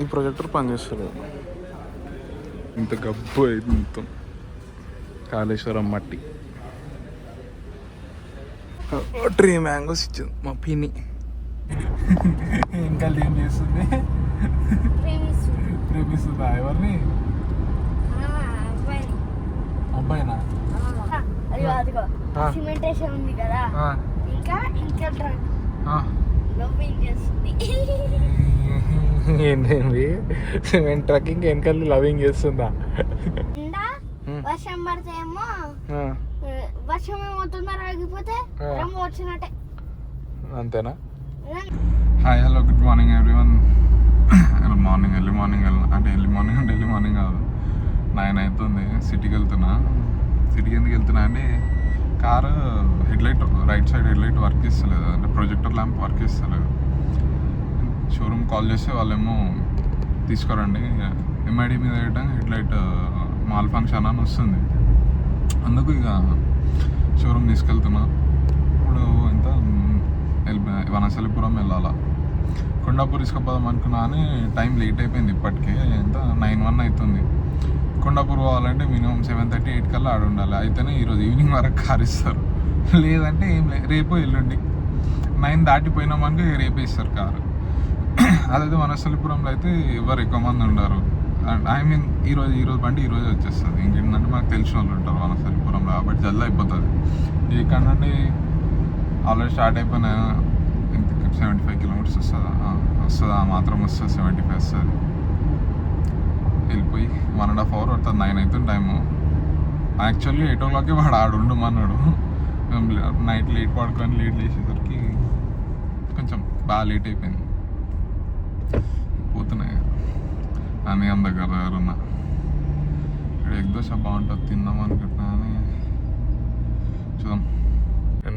ఈ ప్రొజెక్టర్ పనిచేస్తలేదు ఇంత గబ్బు అయింది మొత్తం కాళేశ్వరం మట్టి ట్రీ మ్యాంగోస్ ఇచ్చింది మా పిన్ని ఇంకా ఏం చేస్తుంది ప్రేమిస్తుంది ఎవరిని అబ్బాయి అబ్బాయినా. సిమెంటేషన్ ఉంది కదా ఇంకా ఇంకా ఏంటండి? సిమెంట్ ట్రక్కింగ్ వెనకాల లవింగ్ చేస్తుందా. వర్షం పడితే ఏమో వర్షం ఏమో తొందర ఆగిపోతే ఆ. రమ్మ వచ్చినట్టే. అంతేనా? Hi hello good morning everyone. Morning early morning అంటే ఎర్లీ మార్నింగ్ అంటే ఎర్లీ మార్నింగ్ కాదు. నైన్ అవుతుంది సిటీకి వెళ్తున్నా. సిటీకి ఎందుకు వెళ్తున్నా అంటే car headlight right side headlight work చేస్తలేదు. అంటే ప్రొజెక్టర్ ల్యాంప్ వర్క్ చేస్తలేదు. షోరూమ్ కాల్ చేస్తే వాళ్ళేమో తీసుకురండి. ఎంఐడి మీద వేయటం హెడ్లైట్ మాల్ ఫంక్షన్ అని వస్తుంది. అందుకు ఇక షోరూమ్ తీసుకెళ్తున్నా. ఇప్పుడు ఎంత వనసలిపురం వెళ్ళాలా. కొండాపూర్ తీసుకుపోదాం అనుకున్నా అని టైం లేట్ అయిపోయింది ఇప్పటికే. ఎంత? నైన్ వన్ అవుతుంది. కొండాపూర్ పోవాలంటే మినిమం సెవెన్ థర్టీ ఎయిట్ కల్లా ఆడ ఉండాలి. అయితేనే ఈరోజు ఈవినింగ్ వరకు కార్ ఇస్తారు లేదంటే ఏం లేదు రేపు ఎల్లుండి. నైన్ దాటిపోయినామనుకో రేపే ఇస్తారు కారు. అదైతే వనస్థలిపురంలో అయితే ఎవరు ఎక్కువ మంది ఉండరు. అండ్ ఐ మీన్ ఈరోజు ఈరోజు బండి ఈరోజు వచ్చేస్తుంది. ఇంకేంటంటే మనకు తెలిసిన వాళ్ళు ఉంటారు వనస్థలిపురంలో కాబట్టి జల్ది అయిపోతుంది. ఇక్కడ నుండి ఆల్రెడీ స్టార్ట్ అయిపోయిన సెవెంటీ ఫైవ్ కిలోమీటర్స్ వస్తుందా? వస్తుందా? మాత్రం వస్తుంది సెవెంటీ ఫైవ్ వస్తుంది. వెళ్ళిపోయి వన్ అండ్ హాఫ్ అవర్ పడుతుంది. నైన్ అవుతుంది టైము యాక్చువల్లీ ఎయిట్ ఓ క్లాక్కి వాడు ఆడు ఉండమన్నాడు నైట్ లేట్ పడుకొని లేట్ లేచేసరికి కొంచెం బాగా లేట్ అయిపోయింది. పోతున్నాయి. అనియం దగ్గర దగ్గర ఉన్నా ఇక్కడ ఎగ్ దోశ బాగుంటుంది తిందాం అనుకుంటున్నా అని. చూద్దాం.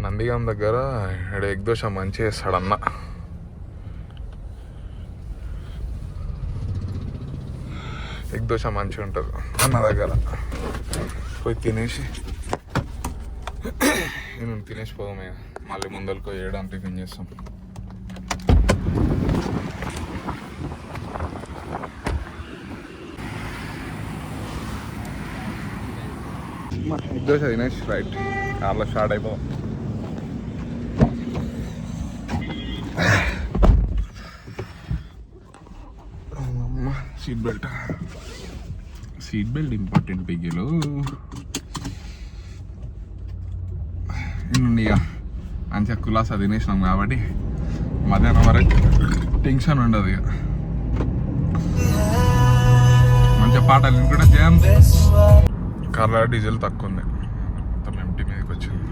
నందిగాం దగ్గర ఇక్కడ ఎగ్ దోశ మంచిగా వేస్తాడన్న ఎగ్ దోశ మంచిగా ఉంటుంది. అన్న దగ్గర. పోయి తినేసి. నేను తినేసి పోదాం మళ్ళీ ముందరకు వేయడానికి టిఫిన్ చేస్తాం. ఎగ్ దోశ తినేసి రైట్. కార్లో స్టార్ట్ అయిపోదాం. Seat belt. Seat belt important పిగ్గిలు ఇక మంచిగా కులాసా తినేసినాం కాబట్టి మధ్యాహ్నం వరకు టెన్షన్ ఉండదు ఇక మంచిగా పాటలు వినుకుంటే జామ్ కార్లో డీజిల్ తక్కువ ఉంది మొత్తం ఎంటీ మీదకి వచ్చింది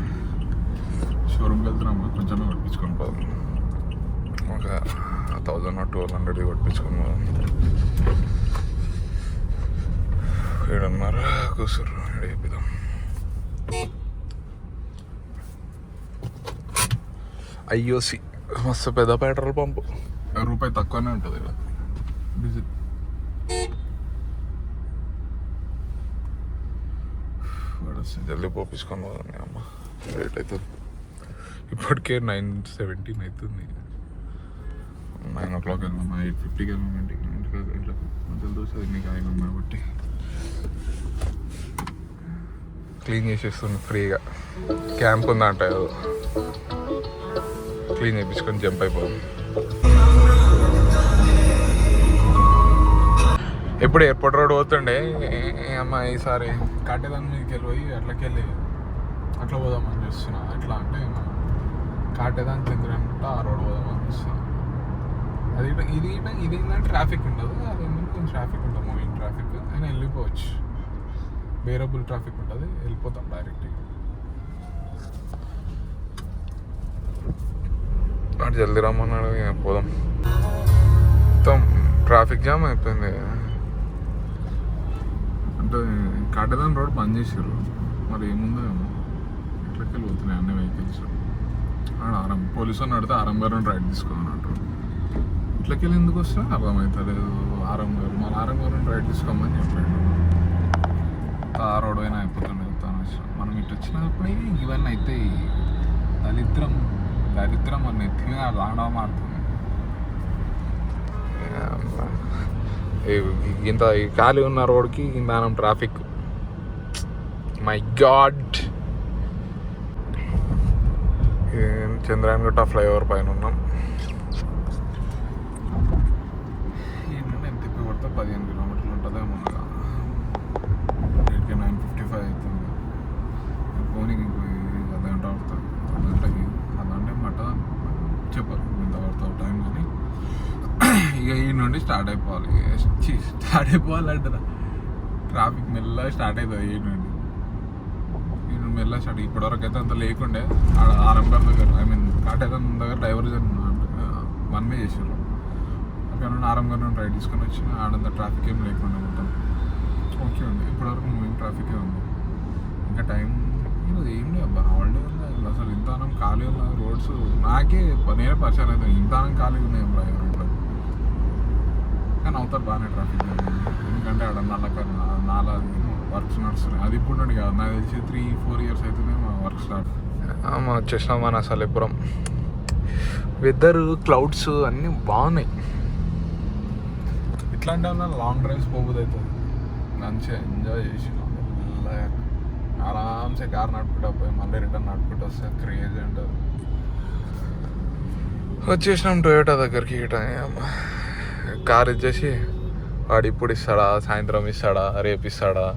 షోరూమ్కి వెళ్తున్నాము కొంచెమే కొట్టించుకొని పోదాం ఒక థౌజండ్ టూ హండ్రెడ్ కొట్టించుకొని పోదాం ఏడున్నర కూర్చుర్రు ఏడిపిద్దాం ఐఓసి మస్తు పెద్ద పెట్రోల్ పంపు రూపాయి తక్కువనే ఉంటుంది ఇక్కడ డీజిల్ జల్దీ పోపించుకొని పోదాం అమ్మ లేట్ అవుతుంది ఇప్పటికే నైన్ సెవెంటీన్ అవుతుంది నైన్ ఓ క్లాక్ వెళ్దాం ఎయిట్ ఫిఫ్టీకి వెళ్దాం ఇంటికి ఇంటికి ఇట్లా మధ్యలో దోశ నీకు అయినా కాబట్టి క్లీన్ చేసేస్తుంది ఫ్రీగా. క్యాంప్ ఉందంట ఏదో. క్లీన్ చేయించుకొని జంప్ అయిపోతుంది. ఎప్పుడు ఎయిర్పోర్ట్ రోడ్ పోతుండే ఏ అమ్మ ఈసారి కాటేదాని మీదకి వెళ్ళిపోయి అట్లకి వెళ్ళి అట్లా పోదామని చూస్తున్నా. ఎట్లా అంటే కాటేదాని చంద్రంట ఆ రోడ్ పోదామని చూస్తున్నా. అది ఇది ఇది ఏంటంటే ట్రాఫిక్ ఉండదు అది ఏంటంటే కొంచెం ట్రాఫిక్ ఉంటుంది మూవింగ్ ట్రాఫిక్ అయినా వెళ్ళిపోవచ్చు. వేరబుల్ ట్రాఫిక్ ఉంటుంది వెళ్ళిపోతాం డైరెక్ట్ అటు జల్దీ రమ్మన్నాడు పోదాం. మొత్తం ట్రాఫిక్ జామ్ అయిపోయింది. అంటే కాటదాన్ రోడ్ బంద్ చేసారు మరి ఏముందో ఏమో. ఎట్లకి వెళ్ళిపోతున్నాయి అన్ని వెహికల్స్ ఆడ ఆరం పోలీసు అని అడితే ఆరం గారు రైడ్ తీసుకోమన్నట్టు అంటారు. ఇట్లకి వెళ్ళి ఎందుకు వస్తున్నా అర్థమవుతలేదు ఆరం గారు మన ఆరం గారు రైడ్ తీసుకోమని చెప్పాడు. ఆ రోడ్ అయినా అయిపోతుండే తను మనం ఇటు వచ్చినప్పుడే ఇవన్నీ అయితే దరిద్రం దరిద్రం అని ఎత్తిన రావడం మారుతుంది. ఇంత ఖాళీ ఉన్న రోడ్కి ఇంత ట్రాఫిక్. My God. చంద్రాయన్ గుట్ట ఫ్లైఓవర్ పైన ఉన్నాం. ఏంటంటే ఎంత తిప్పి కొడితే పదిహేను కిలోమీటర్లు ఉంటుందేమో రేట్కి నైన్ ఫిఫ్టీ ఫైవ్ అవుతుంది పోనీకి ఇంకో అర్ధ గంట పడుతుంది అర్ధ గంటకి అదంటే మట చెప్పరు ఇంత పడతావు టైం కానీ ఇక ఈ నుండి స్టార్ట్ అయిపోవాలి. స్టార్ట్ అయిపోవాలంటారా. ట్రాఫిక్ మెల్లగా స్టార్ట్ అవుతుంది ఏడు నుండి. ఏడు నుండి మెల్లగా స్టార్ట్ ఇప్పటివరకు అయితే అంత లేకుండే. ఆడ ఆరంభం దగ్గర ఐ మీన్ కాటేదన్ దగ్గర డైవర్జన్ వన్ వే చేసారు అక్కడ నుండి ఆరంభం నుండి రైడ్ తీసుకొని వచ్చిన ఆడంత ట్రాఫిక్ ఏం లేకుండా మొత్తం. ఓకే అండి ఇప్పటివరకు మూవింగ్ ట్రాఫికే ఉంది. ఇంకా టైం ఏం లేదు అబ్బా హాలిడే ఉంది? అసలు అసలు ఇంతానం ఖాళీ ఉన్న రోడ్స్ నాకే నేనే పరిచయం అవుతాను ఇంతానం ఖాళీ ఉన్నాయి బ్రా కానీ అవుతారు బాగానే ట్రాఫిక్. ఎందుకంటే ఆడ నల్లక నాలా వర్క్స్ నడుస్తున్నాయి. అది ఇప్పుడు నుండి కాదు. నాకు తెలిసి త్రీ ఫోర్ ఇయర్స్ అవుతుంది మా వర్క్ స్టార్ట్ మనం వచ్చేసినాం మన సలేపురం. వెదర్ క్లౌడ్స్ అన్నీ బాగున్నాయి. ఇట్లాంటి లాంగ్ డ్రైవ్స్ పోబుది అవుతుంది మంచిగా ఎంజాయ్ చేసి మెల్లగా ఆరామ్సే కార్ నడుపుకుంటా పోయి మళ్ళీ రిటర్న్ నడుపుకుంటూ వస్తే క్రేజ్ ఉంటుంది. వచ్చేసినాం టొయోటా దగ్గరికి ఇట కార్ ఇచ్చేసి వాడు ఇప్పుడు ఇస్తాడా సాయంత్రం ఇస్తాడా రేపు ఇస్తాడా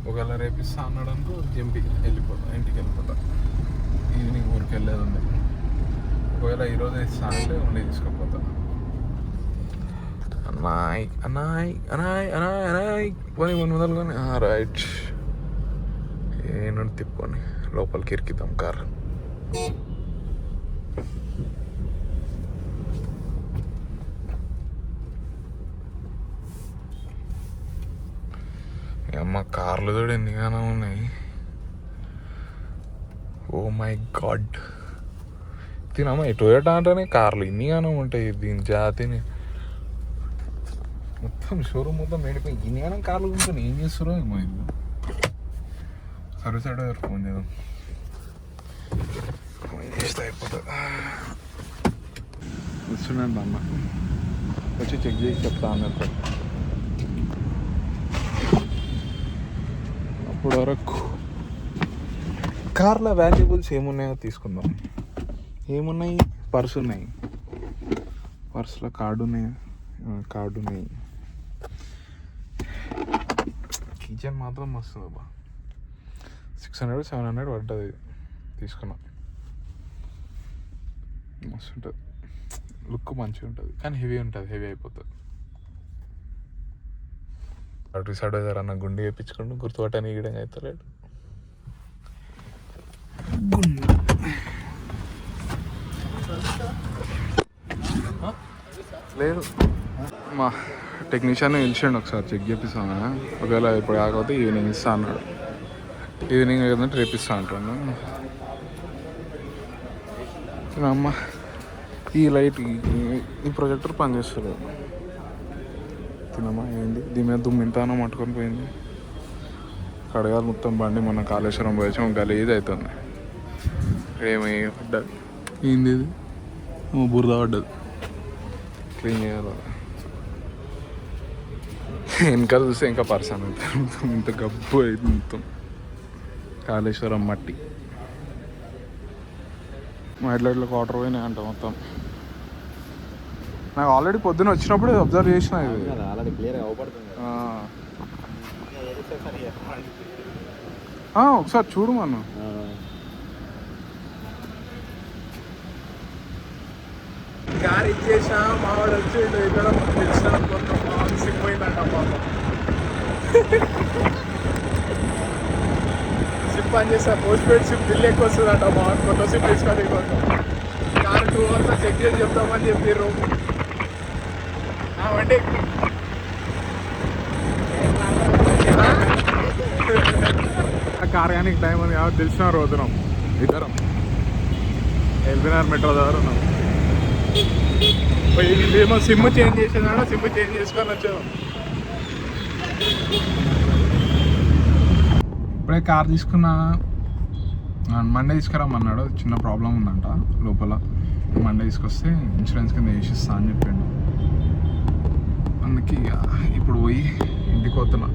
ఒకవేళ రేపు ఇస్తా అన్నాడు అనుకో జంపి వెళ్ళిపోతా ఇంటికి వెళ్ళిపోతా ఈవినింగ్ ఊరికి వెళ్ళేది ఉంది ఒకవేళ ఈరోజు ఇస్తా అంటే ఉండి తీసుకుపోతా అన్నాయ్ అన్నాయ్ అన్నాయ్ అన్నాయ్ అన్నాయ్ పోనీ వన్ వందలు కానీ రైట్ ఏ తిప్పుకొని లోపలికి ఇరికిద్దాం కార్ అమ్మ కార్లు కూడా ఎన్నిగానో ఉన్నాయి? Oh my God. తినమ్మా టొయోటా అంటేనే కార్లు ఇన్నిగానో ఉంటాయి దీని జాతిని. మొత్తం షోరూమ్ మొత్తం మేడిపోయి ఇన్నిగానం కార్లు ఉంటుంది ఏం చేస్తారో ఏమో ఇది సర్వీస్ అడ్వైజర్ ఫోన్ చేద్దాం. ఫోన్ చేస్తే అయిపోతుంది వస్తున్నాను అన్న వచ్చి చెక్ చేసి చెప్తా అన్నట్టు. ఇప్పుడు వరకు కార్ల వాల్యుబుల్స్ ఏమున్నాయో తీసుకుందాం. ఏమున్నాయి? పర్స్ ఉన్నాయి పర్సులో కార్డు ఉన్నాయి కార్డు ఉన్నాయి కిచెన్ మాత్రం మస్తు అబ్బా సిక్స్ హండ్రెడ్ సెవెన్ హండ్రెడ్ పడ్డది తీసుకున్నా. మస్తు ఉంటుంది లుక్ మంచిగా ఉంటుంది కానీ హెవీ ఉంటుంది. హెవీ అయిపోతుంది. అటు సైడ్ అన్న గుండె వేయించుకుంటూ గుర్తుపట్టని గీయడం అవుతలేడు. లేదు. మా టెక్నీషియన్ పిలిచాడు ఒకసారి చెక్ చేపిస్తాను ఒకవేళ ఇప్పుడు కాకపోతే ఈవినింగ్ ఇస్తా అన్నాడు. ఈవినింగ్ ఏదంటే రేపు ఇస్తా అంటాను అమ్మ ఈ లైట్ ఈ- ఈ ప్రొజెక్టర్ పనిచేస్తుంది తినమ్మా ఏంది? దీని మీద దుమ్మింతానో మట్టుకొని పోయింది. కడగాలి మొత్తం బండి మన కాళేశ్వరం పోయొచ్చాం గలీజ్ అవుతుంది ఏమి పడ్డది? ఏంది ఇది? బురద పడ్డది. క్లీన్ చేయాలి? వెనకాల చూస్తే ఇంకా పర్సన్ అవుతుంది ఇంత గబ్బు అయింది మొత్తం. కాళేశ్వరం మట్టి. మా హెడ్లైట్లకు వాటర్ పోయినాయి అంట మొత్తం. నాకు ఆల్రెడీ పొద్దున వచ్చినప్పుడు అబ్జర్వ్ చేసిన ఇది. ఆల్రెడీ అవపడుతుంది ఒకసారి చూడు మనం కార్ ఇచ్చేసా మావాడు ఇక్కడ కొంత పాపం. సిప్ చేసా పోస్ట్ పెయిడ్ సిప్ బిల్ ఎక్కువ వస్తుందంట మావాడు కొత్త సిప్ తీసుకొని కార్ టూ అవర్స్ చెక్ చేసి చెప్తామని చెప్పారు వండి కార్ కానీ టైం ఉంది కాబట్టి తెలిసిన రోజునం ఇద్దరం. ఎల్బీనార్ మెట్రో దగ్గర ఉన్నాం. పోయి ఏమో సిమ్ చేంజ్ చేసేదా సిమ్ చేంజ్ చేసుకొని వచ్చాము ఇప్పుడే కార్ తీసుకున్నా. మండే తీసుకురామన్నాడు చిన్న ప్రాబ్లం ఉందంట లోపల. మండే తీసుకొస్తే ఇన్సూరెన్స్ కింద వేసిస్తా అని చెప్పాడు. అందుకే ఇక ఇప్పుడు పోయి ఇంటికి వస్తున్నా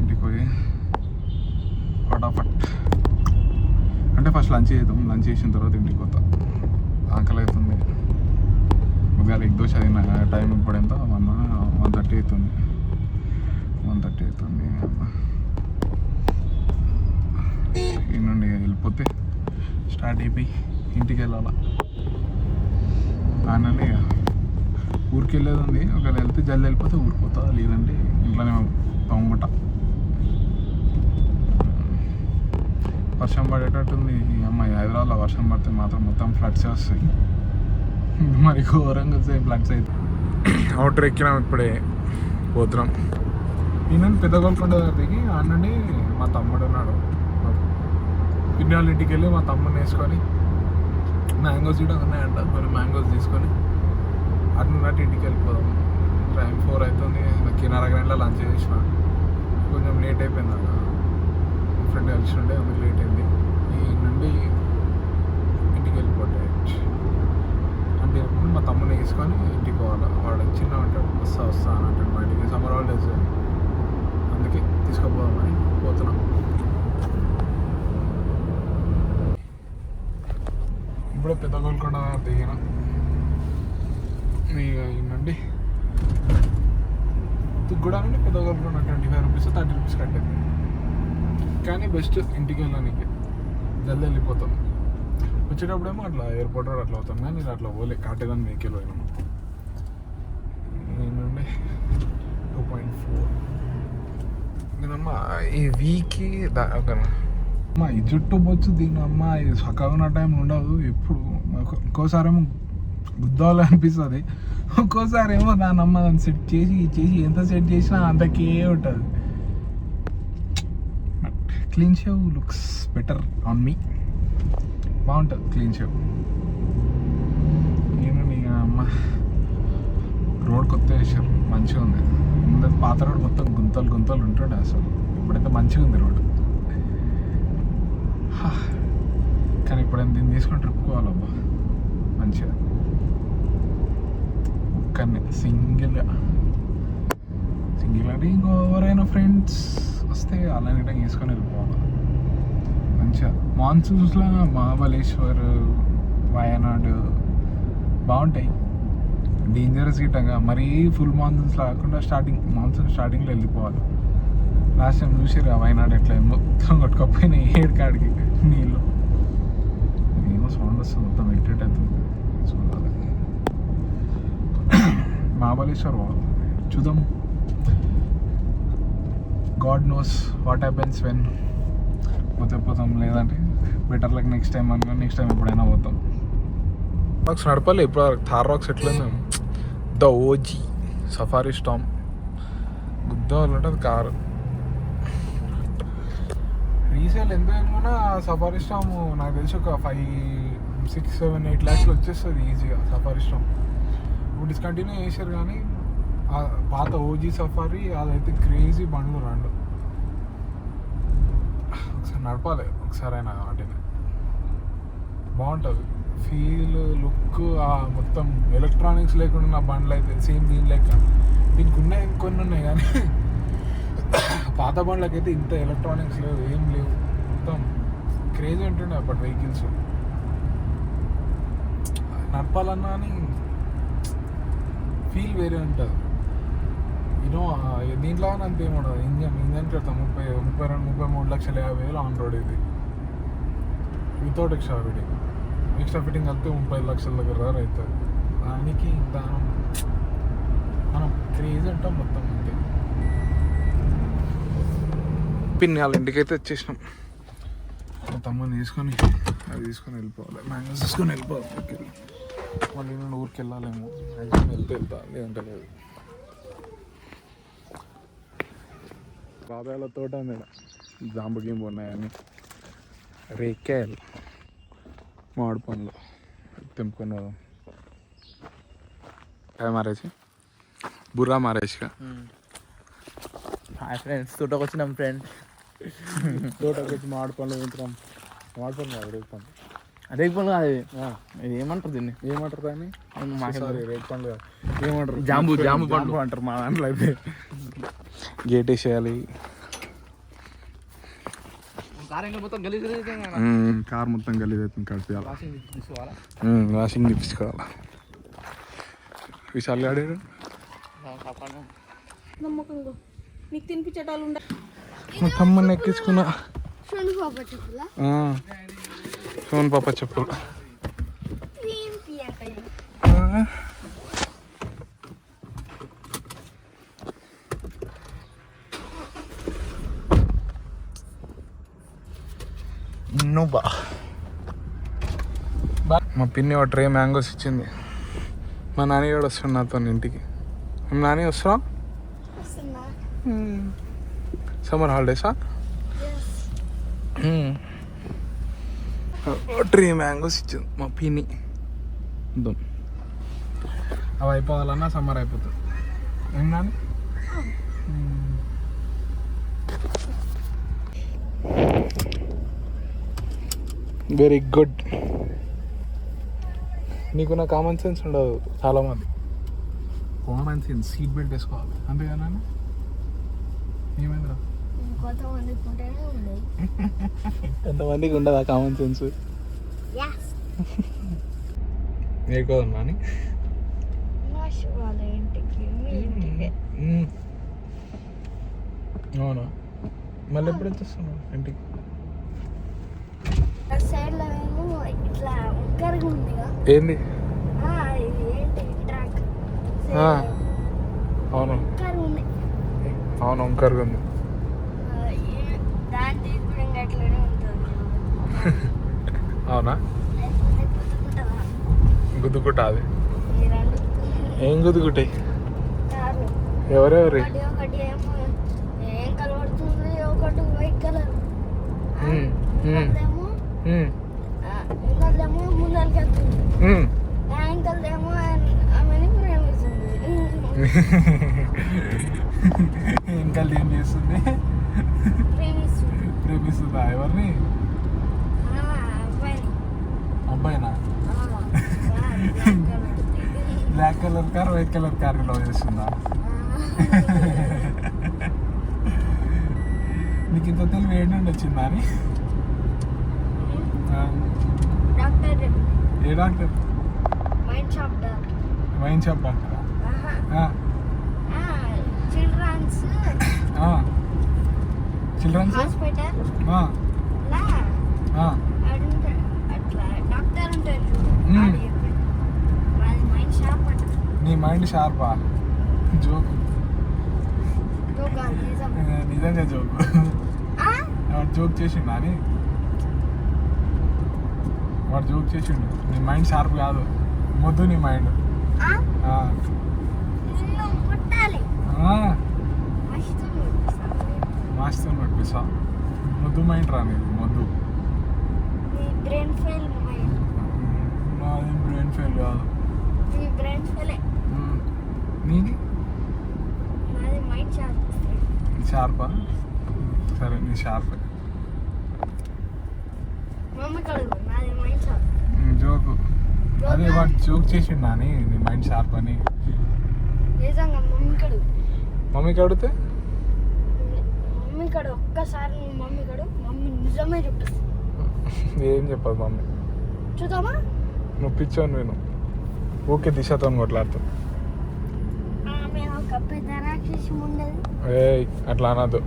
ఇంటికి పోయి ఫటాఫట్ అంటే ఫస్ట్ లంచ్ చేద్దాం. లంచ్ చేసిన తర్వాత ఇంటికి వస్తా ఆకలి అవుతుంది ఉదయాలు ఎగ్ దోశ తిన్న టైం ఇప్పుడు ఎంత? వన్ వన్ థర్టీ అవుతుంది. వన్ థర్టీ అవుతుంది. ఈ నుండి వెళ్ళిపోతే స్టార్ట్ అయిపోయి ఇంటికి వెళ్ళాలా. ఫైనల్లీ ఇక ఊరికి వెళ్ళేది ఉంది ఒకవేళ వెళ్తే జల్ది వెళ్ళిపోతే ఊరికి పోతా లేదంటే ఇంట్లోనే తొంగట వర్షం పడేటట్టుంది. అమ్మాయి హైదరాబాద్లో వర్షం పడితే మాత్రం మొత్తం ఫ్లడ్స్ వస్తాయి. మరి ఘోరంగా వస్తాయి ఫ్లడ్స్ అయితే అవుటర్ ఎక్కినాం ఇప్పుడే. పోతున్నాం. నేను పెద్ద గోల్కొండ దగ్గర దిగి నుండి మా తమ్ముడు ఉన్నాడు. పిన్నాళ్ళ ఇంటికి వెళ్ళి మా తమ్ముడిని వేసుకొని మ్యాంగోస్ కూడా ఉన్నాయంట. కొన్ని మ్యాంగోస్ తీసుకొని అటున్నట్టు ఇంటికి వెళ్ళిపోదాం. టైం ఫోర్ అవుతుంది కినార గంటల లంచ్ చేసిన. కొంచెం లేట్ అయిపోయింది అక్కడ. ఫ్రెండ్ కలిసి ఉండే అందుకు లేట్ అయింది. ఈ నుండి ఇంటికి వెళ్ళిపోతే అంటే మా తమ్ముని వేసుకొని ఇంటికి పోవాలి. వాడు చిన్న ఉంటాడు వస్తా వస్తా అని అంటాడు. మా ఇంటికి సమ్మర్ హాలిడేస్. అందుకే తీసుకుపోదామని పోతున్నాం. ఇప్పుడే పెద్ద గోల్కొండ దిగిన ఇక ఈ నుండి నుండి పెద్ద Golconda twenty five rupees thirty rupees కట్టింది కానీ బెస్ట్ ఇంటికి వెళ్ళడానికి. జల్దీ వెళ్ళిపోతాం. వచ్చేటప్పుడేమో అట్లా ఎయిర్పోర్ట్ రోడ్ అట్లా అవుతాం. కానీ నేను అట్లా పోలే. కాటేదాన్ని వెహికల్ పోయినాము ఏంటంటే టూ పాయింట్ ఫోర్. నేనమ్మా ఈ వీక్కి ఒక అమ్మా ఈ జుట్టు బొచ్చు దీని అమ్మ ఇది ఉన్న టైం ఉండదు. ఎప్పుడు? ఇంకోసారేమో ఒక్కోసారేమో అనిపిస్తుంది. ఒక్కోసారి ఏమో దాని అమ్మ దాన్ని సెట్ చేసి చేసి ఎంత సెట్ చేసినా అంతకే ఉంటుంది. Clean shave looks better on me బాగుంటుంది క్లీన్ షేవ్ నేను ఇక అమ్మ రోడ్ కొత్త వేసారు మంచిగా ఉంది. ముందు పాత రోడ్ మొత్తం గుంతలు గుంతలు ఉంటుండే అసలు. ఇప్పుడైతే మంచిగా ఉంది రోడ్. కానీ ఇప్పుడైతే దీన్ని తీసుకొని ట్రిప్ పోవాలమ్మా మంచిగా. ఒక్కనే సింగిల్గా సింగిల్ అంటే ఇంకో ఎవరైనా ఫ్రెండ్స్ వస్తే అలానే టైం తీసుకొని వెళ్ళిపోవాలి మంచిగా మాన్సూన్స్లో మహాబలేశ్వర్ వయనాడు బాగుంటాయి డేంజరస్ గిట్టగా మరీ ఫుల్ మాన్సూన్స్ కాకుండా స్టార్టింగ్ మాన్సూన్ స్టార్టింగ్లో వెళ్ళిపోవాలి. లాస్ట్ టైం చూసిరా వయనాడు ఎట్లా మొత్తం కొట్టుకపోయినాయి ఏడు కాడికి నీళ్ళు. ఏమో సౌండ్ వస్తుంది మొత్తం ఎట్టిట్ అవుతుంది చూడాలి మహాబలేశ్వర్ పోవాలి చూద్దాం. God knows what happens when పోతే పోతాం లేదంటే బెటర్ లైక్ నెక్స్ట్ టైం అనుకో నెక్స్ట్ టైం ఎప్పుడైనా పోతాం. రాక్స్ నడపాలి ఇప్పుడు థార్ రాక్స్ ఎట్లా ద ఓజీ సఫారీ స్టామ్ గుద్దాలంటే అది కారు. రీసేల్ ఎంత అయినా సఫారీ స్టామ్ నాకు తెలిసి ఒక ఫైవ్ సిక్స్ సెవెన్ ఎయిట్ ల్యాక్స్లో వచ్చేస్తుంది ఈజీగా సఫారీ స్టామ్ ఇప్పుడు డిస్కంటిన్యూ చేశారు కానీ పాత ఓజీ సఫారీ అదైతే క్రేజీ బండ్లు రెండు. ఒకసారి నడపాలి ఒకసారి అయినా వాటిని. బాగుంటుంది. ఫీల్ లుక్ మొత్తం ఎలక్ట్రానిక్స్ లేకుండా ఉన్న బండ్లు అయితే సేమ్ దీని లెక్క. దీనికి ఉన్నాయి కొన్ని ఉన్నాయి కానీ పాత బండ్లకైతే ఇంత ఎలక్ట్రానిక్స్ లేవు ఏం లేవు. మొత్తం క్రేజీ ఉంటుండే అప్పటి వెహికల్స్ నడపాలన్నా అని ఫీల్ వేరే ఉంటుంది. యూనో దీంట్లో అంత ఏముండదు ఇంజన్ ఇంజన్ పెడతాం ముప్పై ముప్పై రెండు ముప్పై మూడు లక్షల యాభై వేలు ఆన్ రోడ్ ఇది. Without extra fitting extra fitting కలిపితే ముప్పై లక్షల దగ్గర అవుతుంది దానికి దానం మనం క్రేజ్ అంటాం మొత్తం అంతే. పిన్ని వాళ్ళ ఇంటికైతే వచ్చేసినాం. తమ్ముని తీసుకొని అది తీసుకొని వెళ్ళిపోవాలి. మ్యాంగోస్ తీసుకొని వెళ్ళిపోవాలి. మళ్ళీ నేను ఊరికి వెళ్ళాలేమో వెళ్తే వెళ్తా లేదంటే లేదు బాబాయ్ల తోట ఉంది ఈడ. జాంబు గింబు ఉన్నాయని రేకాయలు మామిడి పండ్లు తెంపుకొని పోదాం మారేసి? బుర్రా మారేసిగా? హాయ్ ఫ్రెండ్స్ తోటకు వచ్చినాం ఫ్రెండ్ తోటకి వచ్చి మామిడి పండ్లు తింటున్నాం మామిడి పండ్లు కాదు రేగు పండ్లు రేగు పండు ఇది. ఇది ఏమంటారు దీన్ని? ఏమంటారు దాన్ని? సారీ రేట్ పండు. ఏమంటారు? జాంబు, జాంబు పండు. అంటారు మా దాంట్లో అయితే. గేట్ వేసేయాలి. కార్ మొత్తం గలీజ్ అవుతుంది కడిపేయాలి తీసుకోవాలా వాషింగ్ తెప్పించుకోవాలి విశాల్ నమ్మకంగా. నీకు తినిపించేటాలు ఉండ మా తమ్మని ఎక్కించుకున్నా. సోన్ పాప చెప్పులు. నువ్వా? మా పిన్ని ఒక ట్రే మ్యాంగోస్ ఇచ్చింది. మా నాని కూడా వస్తున్నాడు నాతో ఇంటికి. నాని వస్తున్నా. సమ్మర్ హాలిడేసా? ట్రీ మ్యాంగోస్ ఇచ్చింది మా పిన్ని. అవి అయిపోవాలన్నా సమ్మర్ అయిపోతుంది. ఏం నాని వెరీ గుడ్ నీకు నా కామన్ సెన్స్ ఉండదు చాలా మంది కామన్ సెన్స్ సీట్ బెల్ట్ వేసుకోవాలి అంతేగా నాన్న? ఏమైందిరా? కొంతమంది ఉంటేనే ఉండదు ఎంతమందికి ఉండదా కామన్ సెన్స్ యాస్ నేర్కోదాం నాని మాష్ వాళ్ళ ఇంటికి మీ ఇంటికి. అవునా? మళ్ళీ ఎప్పుడు వచ్చేస్తున్నావు ఇంటికి? ఆ సైడ్లో ఏమో ఇట్లా ఉందిగా. ఏంది? ఆ, ఇది ఏంటి ట్రాక్? ఆ. అవును. ఉంది. అవును ఇంకరుగా ఉంది. ఆ, ఏ- దాని తీసుకుని ఇంకా అట్లనే ఉంటుంది. అవునా? గుద్దుకుంటా అది ఏం గుద్దుకుంటాయి? ఎవరెవరి? ఒకటి ఒకటి ఏమో ఏం కలబడుతుంది అబ్బాయినా. Black colour car white colour car love చేస్తుందా నీకు ఇంత తెలివి ఏంటి నుండి వచ్చిందా అని? ఏ డాక్టర్? వైన్ షాప్ డాక్టరా? Childrens childrens? హాస్పిటల్? నీ మైండ్ షార్పా జోక్. నిజంగా జోక్? వాడు జోక్ చేసిండు అని? వాడు జోక్ చేసిండు. నీ మైండ్ షార్ప్ కాదు. మొద్దు నీ మైండ్ మస్తు నడిపిస్తా మొద్దు మైండ్ రా నీది మొద్దు. బ్రెయిన్ ఫెయిల్ నాది బ్రెయిన్ ఫెయిల్ కాదు. నీ బ్రెయిన్ ఫెయిల్. నీది? నాది మైండ్ షాప్ షార్పా సరే నీ షార్ప్ మమ్మీ కడుగు నాది మైండ్ షాప్ జోకు. అదే వాడు జోక్ చేసిండు అని నీ మైండ్ షార్ప్ అని. నిజంగా మమ్మీ కడుగు. మమ్మీకి అడిగితే మమ్మీ కడు ఒక్కసారి మమ్మీ కడు మమ్మీ నిజమే చెప్తుంది ఏం చెప్పదు మమ్మీ? చూద్దామా? నువ్వు పిచ్చోని నేను ఊకే దిశతో ఉండదు. ఏయ్ అట్లా అనద్దు.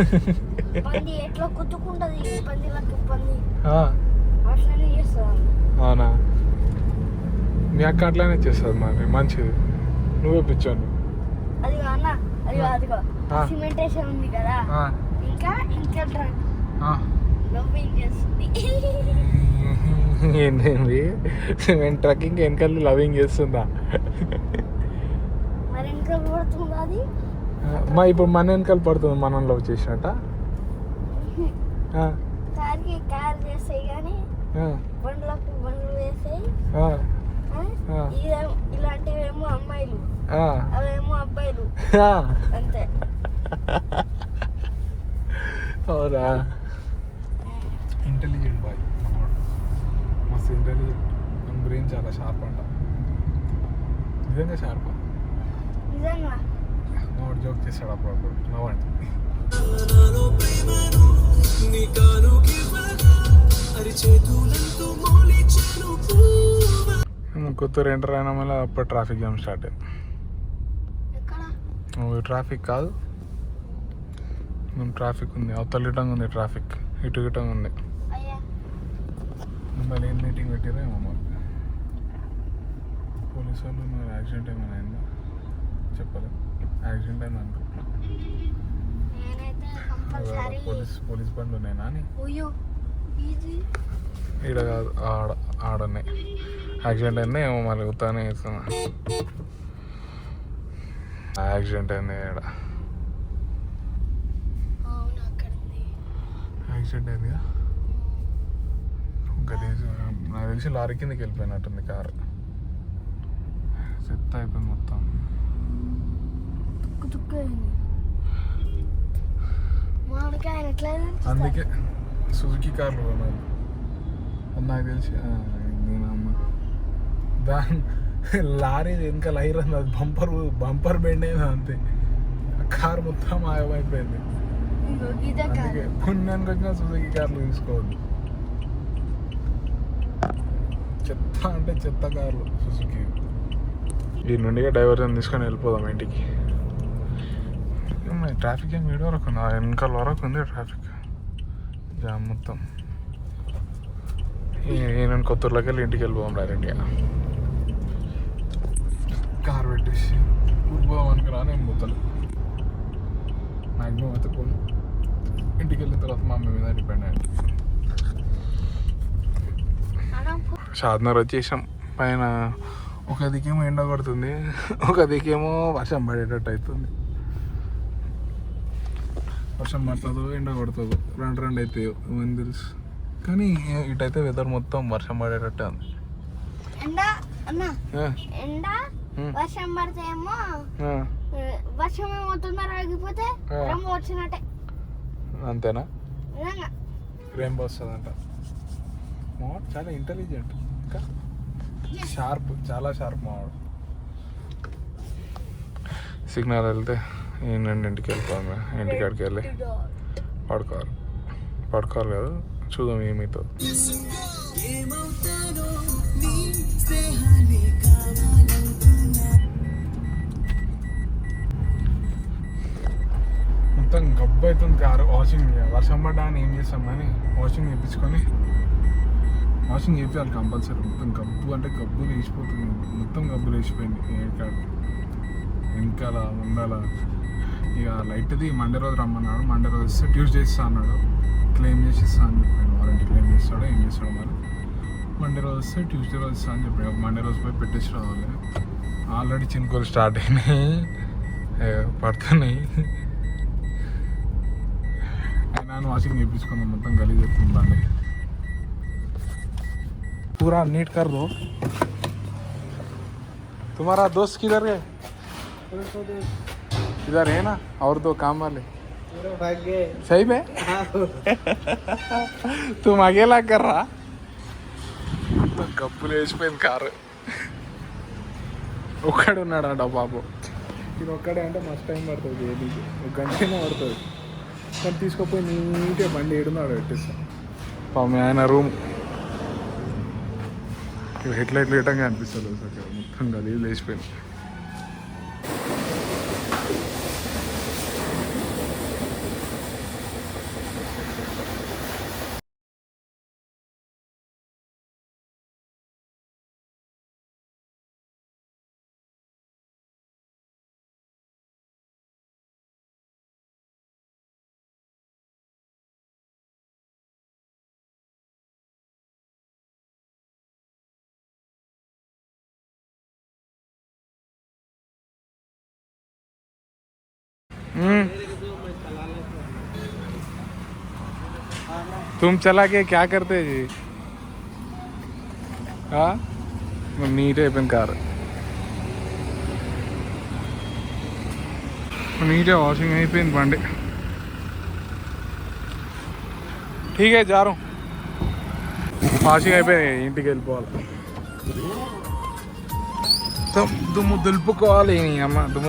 ఎట్లా కుట్టుకుంటది పందిలకు పంది. అట్లనే. అవునా? మీ అక్క అట్లానే చేస్తుంది మరి మంచిది. నువ్వే పిచ్చోని. అదిగో అన్న ఆ. సిమెంటేషన్ ఉంది కదా. ఇంకా ఇంకా ట్రక్ ఆ. లవ్వింగ్ చేస్తుంది ఏంటండి నేను ట్రక్కింగ్ వెనకాల లవింగ్ చేస్తుందా? మరి పడుతుంది అది? మా ఇప్పుడు మన వెనకాల పడుతుంది మనం లవ్ చేసినట్ట? కార్కి కార్ కానీ బండ్లకు బండ్లు ఇలాంటివేమో అమ్మాయిలు. అవేమో అబ్బాయిలు. అంతే. అవునా ఇంటెలిజెంట్ బాయ్ మస్తు ఇంటెలిజెంట్ మన బ్రెయిన్ చాలా షార్ప్ అంట నిజంగా షార్ప్ మావాడు జోక్ చేస్తాడు అప్పుడప్పుడు నవ్వండి కొత్తూరు ఎంటర్ అయినా మళ్ళీ అప్పుడు ట్రాఫిక్ జామ్ స్టార్ట్ ట్రాఫిక్ కాదు మేము ట్రాఫిక్ ఉంది. అవతల ఇటంగా ఉంది ట్రాఫిక్. ఇటు ఇటంగా ఉంది. మళ్ళీ ఏం మీటింగ్ పెట్టారో ఏమో మరి. పోలీసు వాళ్ళు మరి యాక్సిడెంట్ ఏమైనా అయిందా? చెప్పలేదు యాక్సిడెంట్ అయింది అనుకో. పోలీస్ పోలీస్ బండ్లు ఉన్నాయినా అని ఈడ కాదు ఆడ ఆడనే. యాక్సిడెంట్ అయింది ఏమో మళ్ళీ ఉత్తానే చేస్తున్నా. యాక్సిడెంట్ అయింది ఈడ అవును అక్కడ ఉంది యాక్సిడెంట్ అయిందిగా గలీజ్ నాకు తెలిసి లారీ కిందకి వెళ్ళిపోయినట్టుంది కారు చెత్త అయిపోయింది మొత్తం తుక్కు తుక్కు అయింది మామిడికాయ ఆయన ఎట్లా అందుకే సుజుకి కార్లు కొనాలి అది నాకు తెలిసి ఆ, నేను అమ్మ దాని లారీ వెనక లైర్ అంది అది బంపర్ బంపర్ బెండ్ అయింది అంతే ఆ కార్ మొత్తం మాయమైపోయింది పుణ్యానికి వచ్చిన సుజుకి కార్లు తీసుకోవద్దు. చెత్త అంటే చెత్త కార్లు సుజుకి. ఈ నుండి డైవర్జన్ తీసుకొని వెళ్ళిపోదాం ఇంటికి. ట్రాఫిక్ ఏం వీడి వరకు ఉంది? ఆ వెనకాల వరకు ఉంది ట్రాఫిక్. జామ్ మొత్తం. నేను కొత్తూరులోకి వెళ్ళి ఇంటికి వెళ్ళిపోదాం డైరెక్ట్గా కార్ పెట్టేసి ఊరికి పోదాం అనుకున్నా నేను పోతాను మ్యాక్సిమం అయితే పోను. ఇంటికి వెళ్ళిన తర్వాత మా అమ్మ మీద డిపెండ్ అయ్యండి. అనంతపూర్ షాద్నర్ వచ్చేసాం. పైన ఒక దికేమో ఎండ కొడుతుంది ఒక దికేమో వర్షం పడేటట్టు అవుతుంది. వర్షం పడుతుందో ఎండ కొడుతుందో రెండు రెండు అవుతాయి ఏమని తెలుసు. కానీ ఇటైతే వెదర్ మొత్తం వర్షం పడేటట్టే ఉంది. వర్షం పడితే ఏమో వర్షం ఏమో తొందరగా ఆగిపోతే ఆ. రంగు వచ్చినట్టే. అంతేనా? రెయిన్బో వస్తుందంట. మావాడు చాలా ఇంటెలిజెంట్ ఇంకా షార్ప్ చాలా షార్ప్ మావాడు. సిగ్నల్ వెళ్తే ఏంటంటే ఇంటికి వెళ్ళిపోవాలి ఇంటికాడికి వెళ్ళి పడుకోవాలి. పడుకోవాలి కదా? చూద్దాం ఏమైతో మొత్తం అవుతుంది కారు వాషింగ్ వర్షం పడ్డా ఏం చేస్తాం కానీ వాషింగ్ చేయించుకొని వాషింగ్ చేయించాలి కంపల్సరీ. మొత్తం గబ్బు అంటే గబ్బు లేచిపోతుంది. మొత్తం గబ్బు లేచిపోయింది. ఏ కాదు వెనకాల ముందల. ఇక లైట్ది మండే రోజు రమ్మన్నాడు. మండే రోజు వస్తే ట్యూస్డే ఇస్తా అన్నాడు. క్లెయిమ్ చేసి ఇస్తా అని చెప్పాడు. వారంటీ క్లెయిమ్ చేస్తాడో ఏం చేస్తాడో మరి. మండే రోజు వస్తే ట్యూస్డే రోజు ఇస్తా అని చెప్పాడు. మండే రోజు పోయి పెట్టేసి రావాలి. ఆల్రెడీ చినుకోలు స్టార్ట్ అయినాయి. పడుతున్నాయి. అయినా వాషింగ్ చేయించుకుందాం మొత్తం గలీజ్ అవుతుంది బండి पूरा नीट कर दो तुम्हारा दोस्त किधर गए इधर है ना और दो काम वाले सही में तुम अकेला कर रहा గబ్బులు వేసిపోయింది కారు ఒక్కడే ఉన్నాడంట బాబు ఇది ఒక్కడే అంటే మస్తు టైం పడుతుంది ఏదికి ఒక గంటనే పడుతుంది కానీ తీసుకుపోయి నీట్గా బండి ఏడున్నాడు పెట్టేస్తా. పాపం ఆయన రూమ్. హెడ్ లైట్లు ఇవ్వటంగా అనిపిస్తుంది సార్ మొత్తం గలీజ్ లేచిపోయింది तुम चला के क्या करते जी हाँ नीट అయిపోయింది కారు నీట్గా వాషింగ్ అయిపోయింది బండి ठीक है जा रहा हूँ ఫాస్టింగ్ అయిపోయి ఇంటికి వెళ్ళిపోవాలి దుమ్- దుమ్ము దులుపుకోవాలి నీ అమ్మ దుమ్ము ఈ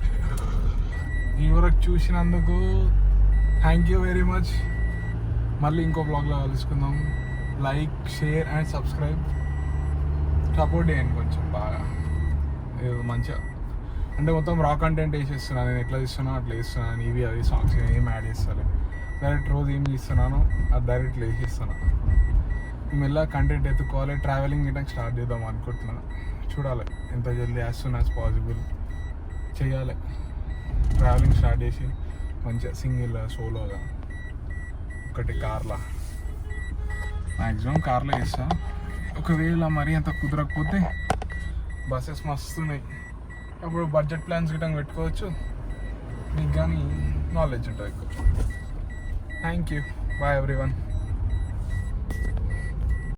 వరకు చూసినందుకు థ్యాంక్ యూ వెరీ మచ్ మళ్ళీ ఇంకో బ్లాగ్లో కలుసుకుందాం. Like share and subscribe support చేయండి కొంచెం బాగా. ఏదో మంచిగా. అంటే మొత్తం రా కంటెంట్ వేసేస్తున్నాను. నేను ఎట్లా తీస్తున్నా అట్లా వేస్తున్నాను. ఇవి అవి సాంగ్స్ ఏం యాడ్ చేస్తాను డైరెక్ట్ రోజు ఏం చేస్తున్నాను అది డైరెక్ట్ వేసేస్తున్నాను మేము ఎలా కంటెంట్ ఎత్తుకోవాలి. ట్రావెలింగ్ గిట్ట స్టార్ట్ చేద్దాం అనుకుంటున్నాను చూడాలి. ఎంత జల్దీ యాజ్ సూన్ యాజ్ పాసిబుల్ చేయాలి. ట్రావెలింగ్ స్టార్ట్ చేసి మంచిగా సింగిల్ సోలోగా. ఒకటి కార్లా. మ్యాక్సిమం కార్లో చేస్తా. ఒకవేళ మరీ అంత కుదరకపోతే బస్సెస్ మస్తున్నాయి. అప్పుడు బడ్జెట్ ప్లాన్స్ గిట్ట పెట్టుకోవచ్చు. మీకు కానీ నాలెడ్జ్ ఉంటుంది ఎక్కువ. Thank you bye everyone